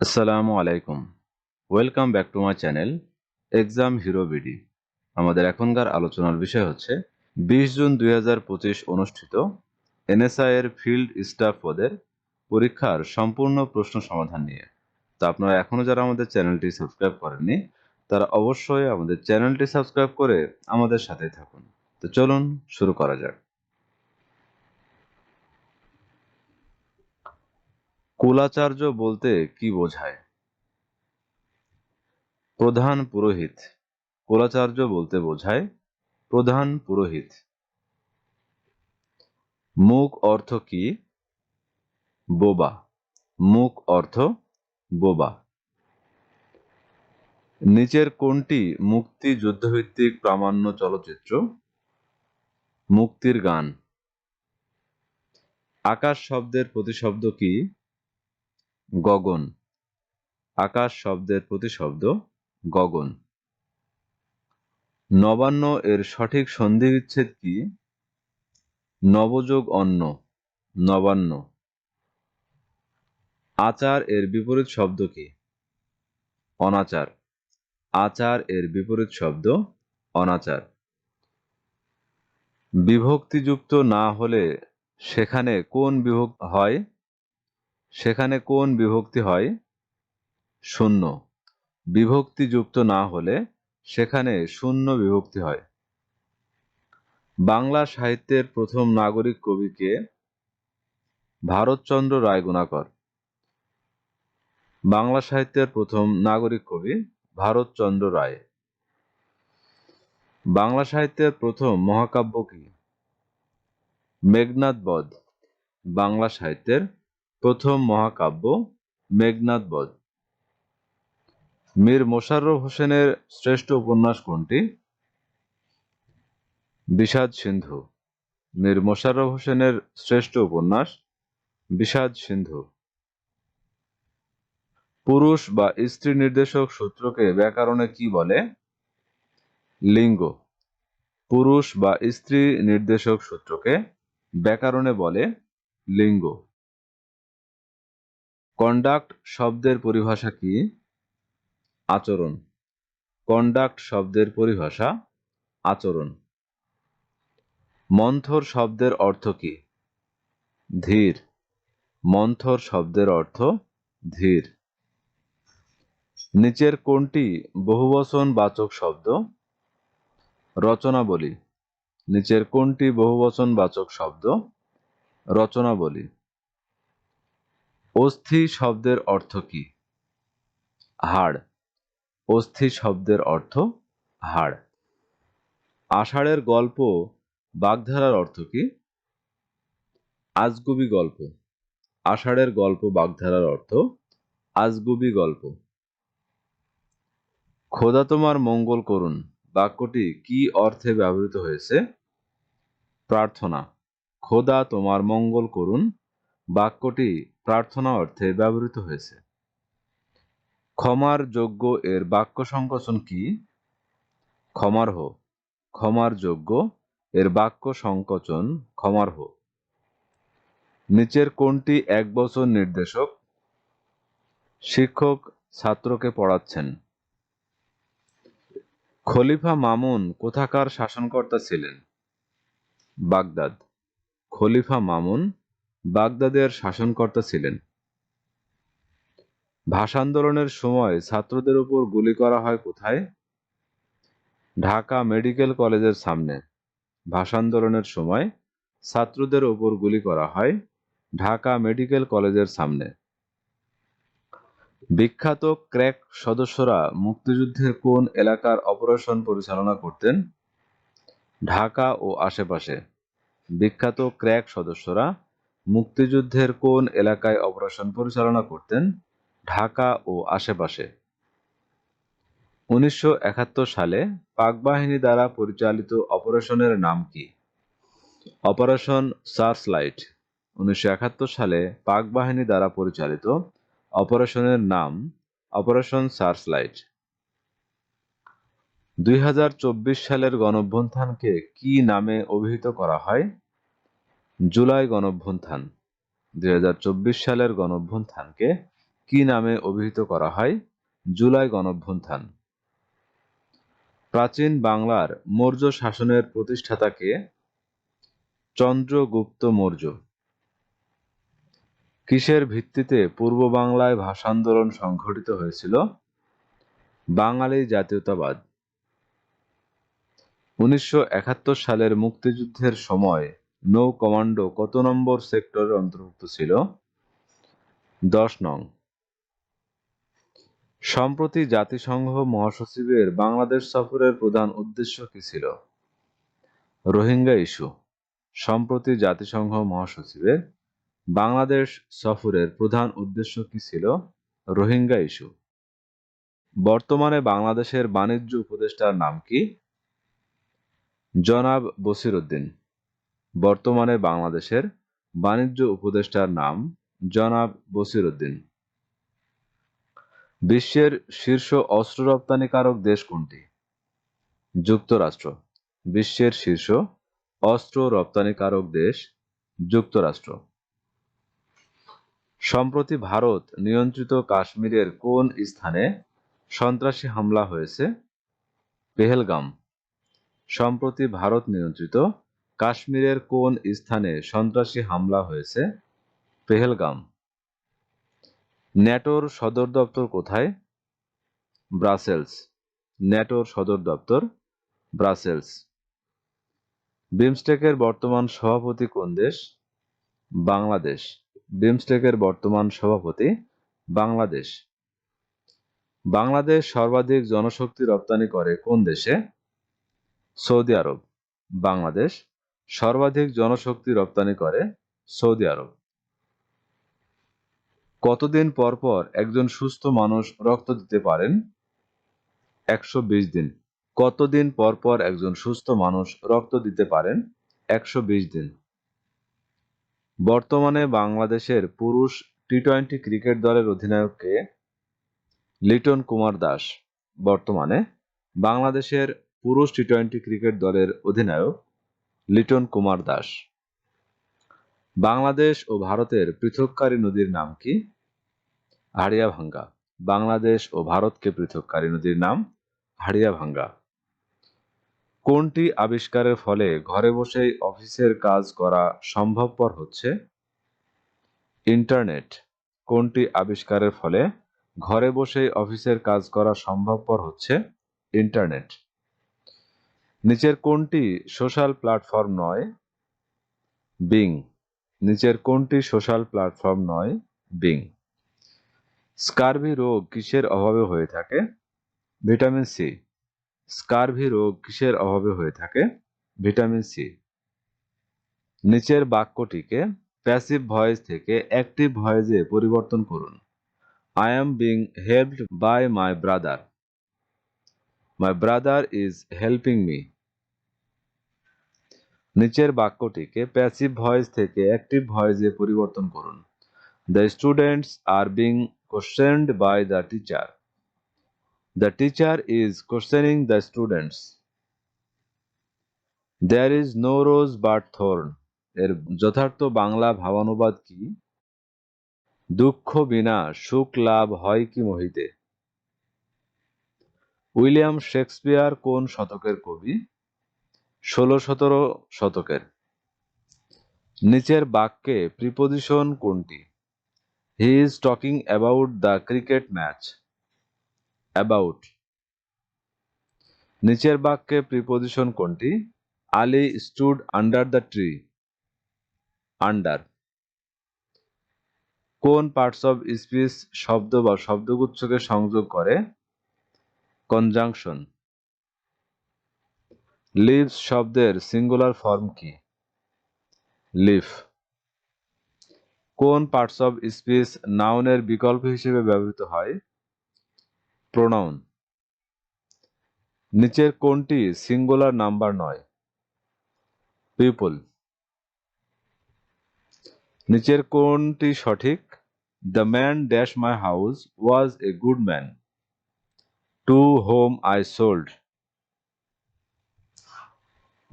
আসসালামু আলাইকুম। Welcome back to my channel exam hero BD আমাদের এখনকার আলোচনার বিষয় হচ্ছে, বিশ জুন দুই হাজার পঁচিশ অনুষ্ঠিত এনএসআই এর ফিল্ড স্টাফ পদের পরীক্ষার সম্পূর্ণ প্রশ্ন সমাধান নিয়ে। তো আপনারা এখনও যারা আমাদের চ্যানেলটি সাবস্ক্রাইব করেননি, তারা অবশ্যই আমাদের চ্যানেলটি সাবস্ক্রাইব করে আমাদের সাথে থাকুন। তো চলুন, শুরু করা যাক। কুলাচার্য বলতে কি বোঝায়? প্রধান পুরোহিত। কুলাচার্য বলতে বোঝায়, প্রধান পুরোহিত। মুখ অর্থ কি? বোবা। মুখ অর্থ বোবা। নিচের কোনটি মুক্তি যুদ্ধভিত্তিক প্রামাণ্য চলচ্চিত্র। মুক্তির গান। আকাশ শব্দের প্রতিশব্দ কি? গগন। আকাশ শব্দের প্রতিশব্দ গগন। নবান্ন এর সঠিক সন্ধি বিচ্ছেদ কি? নবযোগ অন্ন, নবান্ন। আচার এর বিপরীত শব্দ কি? অনাচার। আচার এর বিপরীত শব্দ অনাচার। বিভক্তিযুক্ত না হলে সেখানে কোন বিভক্ত হয়? সেখানে কোন বিভক্তি হয়? শূন্য। বিভক্তিযুক্ত না হলে সেখানে শূন্য বিভক্তি হয়। বাংলা সাহিত্যের প্রথম নাগরিক কবিকে ভারতচন্দ্র রায় গুণাকর। বাংলা সাহিত্যের প্রথম নাগরিক কবি ভারতচন্দ্র রায়। বাংলা সাহিত্যের প্রথম মহাকাব্য কি? মেঘনাদ বধ। বাংলা সাহিত্যের প্রথম মহাকাব্য, মেঘনাদ বধ। মীর মোশাররফ হোসেনের শ্রেষ্ঠ উপন্যাস কোনটি? বিষাদ সিন্ধু। মীর মোশাররফ হোসেনের শ্রেষ্ঠ উপন্যাস, বিষাদ সিন্ধু। পুরুষ বা স্ত্রী নির্দেশক সূত্রকে ব্যাকরণে কি বলে? লিঙ্গ। পুরুষ বা স্ত্রী নির্দেশক সূত্রকে ব্যাকরণে বলে লিঙ্গ। কন্ডাক্ট শব্দের পরিভাষা কি? আচরণ। কন্ডাক্ট শব্দের পরিভাষা আচরণ। মন্থর শব্দের অর্থ কি? ধীর। মন্থর শব্দের অর্থ ধীর। নিচের কোনটি বহুবচন বাচক শব্দ? রচনাবলী। নিচের কোনটি বহুবচন বাচক শব্দ? রচনাবলী। অস্থি শব্দের অর্থ কি? হাড়। অস্থি শব্দের অর্থ হাড়। আষাঢ়ের গল্প বাগধারার অর্থ কি? আজগুবি গল্প। আষাঢ়ের গল্প বাগধারার অর্থ আজগুবি গল্প। খোদা তোমার মঙ্গল করুন। বাক্যটি কি অর্থে ব্যবহৃত হয়েছে? প্রার্থনা। খোদা তোমার মঙ্গল করুন। বাক্যটি প্রার্থনা অর্থে ব্যবহৃত হয়েছে। ক্ষমার যোগ্য এর বাক্য সংকোচন কি? ক্ষমার্হ ক্ষমার যোগ্য এর বাক্য সংকোচন ক্ষমার্হ নিচের কোনটি এক বছর নির্দেশক। শিক্ষক ছাত্রকে পড়াচ্ছেন। খলিফা মামুন কোথাকার শাসনকর্তা ছিলেন? বাগদাদ। খলিফা মামুন বাগদাদের শাসনকর্তা ছিলেন। ভাষা আন্দোলনের সময় ছাত্রদের উপর গুলি করা হয় কোথায়? ঢাকা মেডিকেল কলেজের সামনে। ভাষা আন্দোলনের সময় ছাত্রদের উপর গুলি করা হয় ঢাকা মেডিকেল কলেজের সামনে। বিখ্যাত ক্র্যাক সদস্যরা মুক্তিযুদ্ধের কোন এলাকার অপারেশন পরিচালনা করতেন? ঢাকা ও আশেপাশে। বিখ্যাত ক্র্যাক সদস্যরা মুক্তিযুদ্ধের কোন এলাকায় অপারেশন পরিচালনা করতেন? ঢাকা ও আশেপাশে। উনিশশো একাত্তর সালে পাক বাহিনী দ্বারা পরিচালিত অপারেশনের নাম কি? Operation searchlight. উনিশশো একাত্তর সালে পাক বাহিনী দ্বারা পরিচালিত অপারেশনের নাম অপারেশন সার্চ লাইট দুই হাজার চব্বিশ সালের গণঅভ্যুত্থানকে কি নামে অভিহিত করা হয়? জুলাই গণঅভ্যুত্থান। দুই সালের গণঅভ্যুত্থানকে কি নামে অভিহিত করা হয়? জুলাই গণঅভ্যুত্থান। প্রাচীন বাংলার মৌর্য শাসনের প্রতিষ্ঠাতাকে চন্দ্রগুপ্ত মৌর্য। কিসের ভিত্তিতে পূর্ব বাংলায় ভাষা আন্দোলন সংঘটিত হয়েছিল? বাঙালি জাতীয়তাবাদ। উনিশশো একাত্তর সালের মুক্তিযুদ্ধের সময় নৌ কমান্ডো কত নম্বর সেক্টরের অন্তর্ভুক্ত ছিল? দশ নং। সম্প্রতি জাতিসংঘ মহাসচিবের বাংলাদেশ সফরের প্রধান উদ্দেশ্য কি ছিল? রোহিঙ্গা ইস্যু। সম্প্রতি জাতিসংঘ মহাসচিবের বাংলাদেশ সফরের প্রধান উদ্দেশ্য কি ছিল? রোহিঙ্গা ইস্যু। বর্তমানে বাংলাদেশের বাণিজ্য উপদেষ্টার নাম কি? জনাব বসির উদ্দিন বর্তমানে বাংলাদেশের বাণিজ্য উপদেষ্টার নাম জনাব বসির উদ্দিন বিশ্বের শীর্ষ অস্ত্র রপ্তানিকারক দেশ কোনটি? যুক্তরাষ্ট্র। বিশ্বের শীর্ষ অস্ত্র রপ্তানিকারক দেশ যুক্তরাষ্ট্র। সম্প্রতি ভারত নিয়ন্ত্রিত কাশ্মীরের কোন স্থানে সন্ত্রাসী হামলা হয়েছে? পেহেলগাম। সম্প্রতি ভারত নিয়ন্ত্রিত কাশ্মীরের কোন স্থানে সন্ত্রাসী হামলা হয়েছে? পেহেলগাম। ন্যাটোর সদর দপ্তর কোথায়? ব্রাসেলস। ন্যাটোর সদর দপ্তর, ব্রাসেলস। বিমস্টেকের বর্তমান সভাপতি কোন দেশ? বাংলাদেশ। বিমস্টেকের বর্তমান সভাপতি বাংলাদেশ। বাংলাদেশ সর্বাধিক জনশক্তি রপ্তানি করে কোন দেশে? সৌদি আরব। বাংলাদেশ। সর্বাধিক জনশক্তি রপ্তানি করে সৌদি আরব। কতদিন পর পর একজন সুস্থ মানুষ রক্ত দিতে পারেন? একশো বিশ দিন। কতদিন পর পর একজন সুস্থ মানুষ রক্ত দিতে পারেন? একশো বিশ দিন। বর্তমানে বাংলাদেশের পুরুষ টি টোয়েন্টি ক্রিকেট দলের অধিনায়ক কে লিটন কুমার দাস, বর্তমানে বাংলাদেশের পুরুষ টি টোয়েন্টি ক্রিকেট দলের অধিনায়ক লিটন কুমার দাস। বাংলাদেশ ও ভারতের পৃথককারী নদীর নাম কি? হাড়িয়াভাঙ্গা বাংলাদেশ ও ভারতকে পৃথককারী নদীর নাম হাড়িয়াভাঙ্গা কোনটি আবিষ্কারের ফলে ঘরে বসেই অফিসের কাজ করা সম্ভবপর হচ্ছে? ইন্টারনেট। কোনটি আবিষ্কারের ফলে ঘরে বসেই অফিসের কাজ করা সম্ভবপর হচ্ছে? ইন্টারনেট। নিচের কোনটি সোশ্যাল প্ল্যাটফর্ম নয় বিং নিচের কোনটি সোশ্যাল প্ল্যাটফর্ম নয় বিং স্কারভি রোগ কিসের অভাবে হয়ে থাকে? Vitamin C. স্কারভি রোগ কিসের অভাবে হয়ে থাকে? Vitamin C. নিচের বাক্যটিকে প্যাসিভ ভয়েস থেকে অ্যাক্টিভ ভয়েসে পরিবর্তন করুন। I am being helped by my brother my brother is helping me নিচের বাক্যটিকে প্যাসিভ ভয়েস থেকে অ্যাক্টিভ ভয়েসে পরিবর্তন করুন। The students are being questioned by the teacher the teacher is questioning the students there is no rose but thorn এর যথার্থ বাংলা ভাবানুবাদ কি? দুঃখ বিনা সুখ লাভ হয় কি মহিতে? উইলিয়াম শেক্সপিয়ার কোন শতকের কবি? ষোলো সতেরো শতকের। নিচের বাক্যে প্রিপোজিশন কোনটি? He is talking about the cricket match. About. নিচের বাক্যে প্রিপোজিশন কোনটি? Ali stood under the tree. Under. কোন পার্টস অফ স্পিচ শব্দ বা শব্দগুচ্ছকে সংযোগ করে? কনজাংশন। লিভস শব্দের সিঙ্গুলার ফর্ম কি? লিফ। কোন পার্টস অফ স্পিচ নাউনের বিকল্প হিসেবে ব্যবহৃত হয়? প্রোনাউন নিচের কোনটি সিঙ্গুলার নাম্বার নয়? পিপল নিচের কোনটি সঠিক? The man dash my house was a good man to home I sold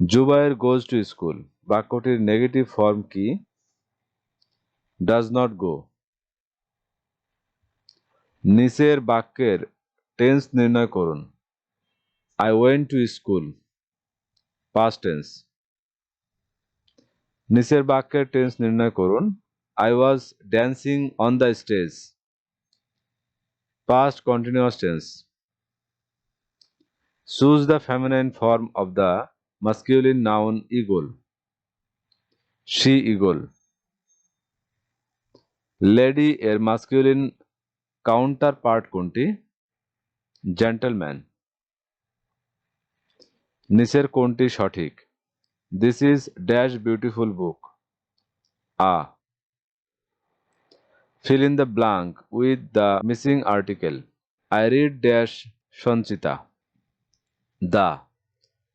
Zubair goes to school বাক্যটির নেগেটিভ ফর্ম কি ডাজ নট গো নিচের বাক্যের টেন্স নির্ণয় করুন I went to school past tense নিচের বাক্যের টেন্স নির্ণয় করুন I was dancing on the stage past continuous tense choose the feminine form of the masculine noun eagle. She eagle. Lady এর masculine counterpart কোনটি? Gentleman. নিচের কোনটি সঠিক? This is dash beautiful book. A. fill in the blank with the missing article i read dash sanchita the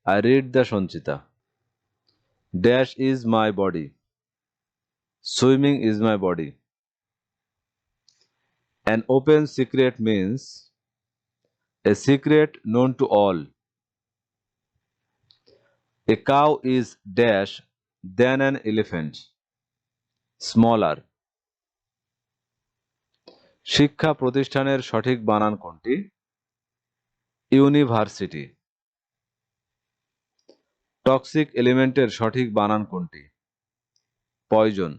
i read the sanchita dash is my body swimming is my body an open secret means a secret known to all a cow is dash than an elephant smaller শিক্ষা প্রতিষ্ঠানের সঠিক বানান কোনটি university toxic এলিমেন্টের সঠিক বানান কোনটি? Poison.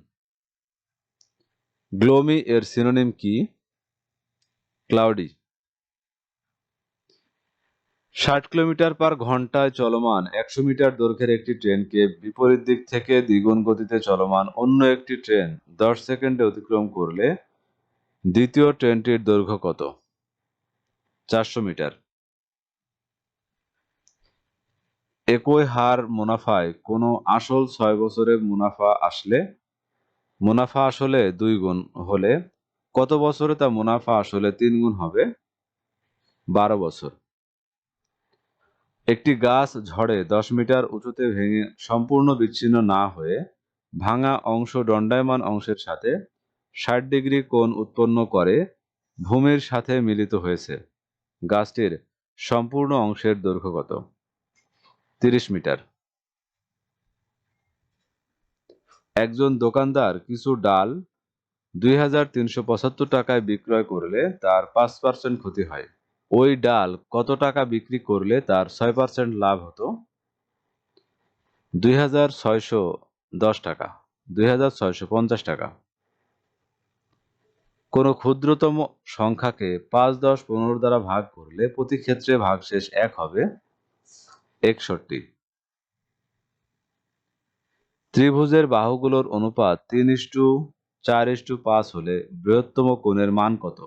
Gloomy এর সিনোনিম কি? ক্লাউডি। ষাট কিলোমিটার পার ঘন্টায় চলমান একশো মিটার দৈর্ঘ্যের একটি ট্রেনকে বিপরীত দিক থেকে দ্বিগুণ গতিতে চলমান অন্য একটি ট্রেন দশ সেকেন্ডে অতিক্রম করলে দ্বিতীয় ট্রেনটির দৈর্ঘ্য কত? চারশো মিটার। একই হার মুনাফায় কোনো আসল ছয় বছরের মুনাফা আসলে মুনাফা আসলে দুই গুণ হলে কত বছরে তা মুনাফা আসলে তিন গুণ হবে? বারো বছর। একটি গাছ ঝড়ে দশ মিটার উঁচুতে ভেঙে সম্পূর্ণ বিচ্ছিন্ন না হয়ে ভাঙা অংশ দণ্ডায়মান অংশের সাথে ষাট ডিগ্রি কোণ উৎপন্ন করে ভূমির সাথে মিলিত হয়েছে। গাছটির সম্পূর্ণ অংশের দৈর্ঘ্য কত? তিরিশ মিটার। একজন দোকানদার কিছু ডাল দুই টাকায় বিক্রয় করলে তার পাঁচ পার্সেন্ট ক্ষতি হয়। ওই ডাল কত টাকা বিক্রি করলে তার ছয় পার্সেন্ট লাভ হতো? দুই হাজার ছয়শো দশ টাকা, দুই হাজার ছয়শো পঞ্চাশ টাকা। কোনো ক্ষুদ্রতম সংখ্যাকে পাঁচ দশ পনেরো দ্বারা ভাগ করলে প্রতি ক্ষেত্রে ভাগশেষ এক হবে। একষট্টি। ত্রিভুজের বাহুগুলোর অনুপাত তিন ইস্টু চার ইস্টু পাঁচ হলে বৃহত্তম কোণের মান কত?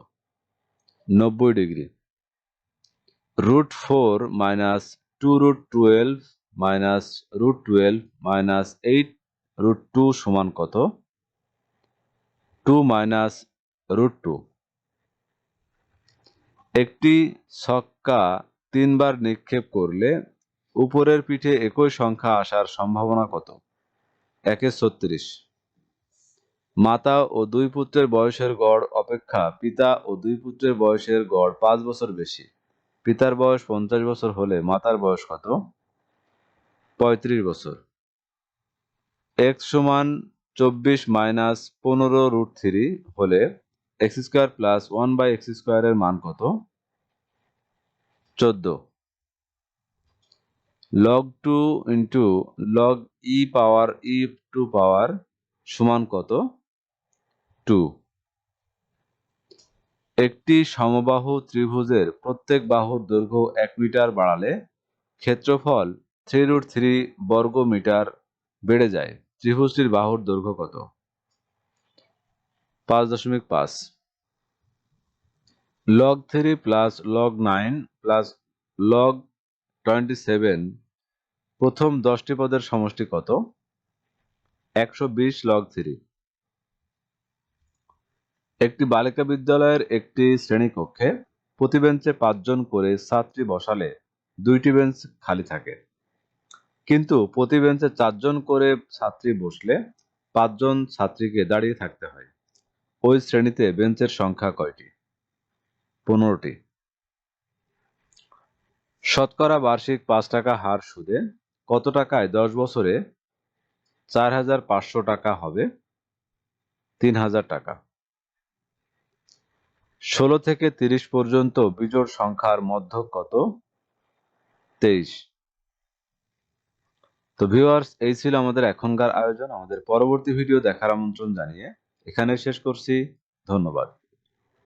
নব্বই degree. Root four minus two root twelve minus root twelve minus eight root two সমান কত? Two minus root two. একটি ছক্কা তিনবার নিক্ষেপ করলে উপরের পিঠে একই সংখ্যা আসার সম্ভাবনা কত? একে ছত্রিশ। মাতা ও দুই পুত্রের বয়সের গড় অপেক্ষা পিতা ও দুই পুত্রের বয়সের গড় পাঁচ বছর বেশি। পিতার বয়স পঞ্চাশ বছর হলে মাতার বয়স কত? পঁয়ত্রিশ বছর। এক্স সমান চব্বিশ মাইনাস পনেরো রুট থ্রি হলে x square plus one by x স্কোয়ারের মান কত? চোদ্দ। Log two into log e power e two power সমান কত? টু একটি সমবাহু ত্রিভুজের প্রত্যেক বাহুর দৈর্ঘ্য এক মিটার বাড়ালে ক্ষেত্রফল থ্রি রুট থ্রি বর্গ মিটার বেড়ে যায়। ত্রিভুজটির বাহুর দৈর্ঘ্য কত? পাঁচ দশমিক পাঁচ। Log three plus log nine plus log twenty seven, প্রথম দশটি পদের সমষ্টি কত? একশো বিশ লগ থ্রি একটি বালিকা বিদ্যালয়ের একটি শ্রেণীকক্ষে প্রতি বেঞ্চে পাঁচজন করে ছাত্রী বসালে দুইটি বেঞ্চ খালি থাকে। কিন্তু প্রতি বেঞ্চে চারজন করে ছাত্রী বসলে পাঁচজন ছাত্রীকে দাঁড়িয়ে থাকতে হয়। ওই শ্রেণীতে বেঞ্চের সংখ্যা কয়টি? পনেরোটি। শতকরা বার্ষিক পাঁচ টাকা হার সুদে কত টাকায় দশ বছরে চার হাজার পাঁচশো টাকা হবে? তিন হাজার টাকা। ষোলো থেকে তিরিশ পর্যন্ত বিজোড় সংখ্যার মধ্যক কত? তেইশ। তো ভিউয়ার্স এই ছিল আমাদের এখনকার আয়োজন। আমাদের পরবর্তী ভিডিও দেখার আমন্ত্রণ জানিয়ে এখানে শেষ করছি। ধন্যবাদ।